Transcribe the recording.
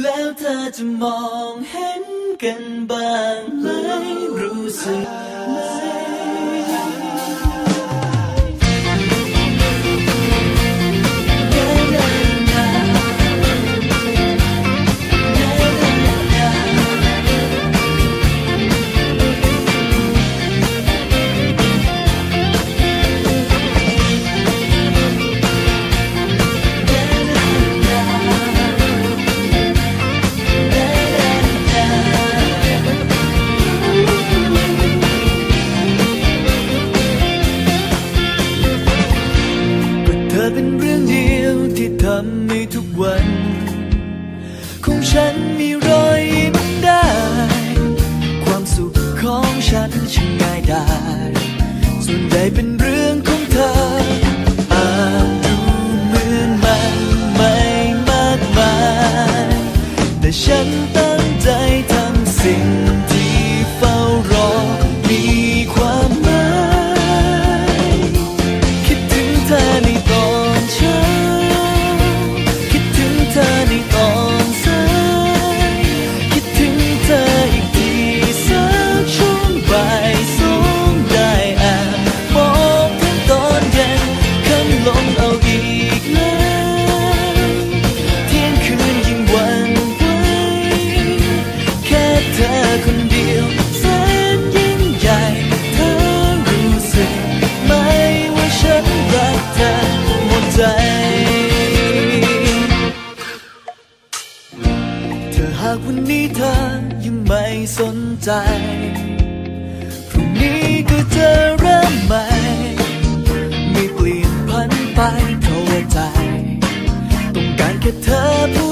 แล้วเธอจะมองเห็นกันบ้างไหมรู้สึกไหม ธอเป็นเรื่องเดียวที่ทำให้ทุกวัน ของฉันมีรอยยิ้มได้ ความสุขของฉันช่างง่ายได้ส่วนใหญ่เป็นเรื่องของเธออาจดูเหมือนมันไม่มากมายแต่ฉันตั้งใจทำสิ่ง วันนี้เธอยังไม่สนใจ พรุ่งนี้ก็จะเริ่มใหม่ ไม่เปลี่ยนพันไปเพราะว่าใจ ต้องการแค่เธอ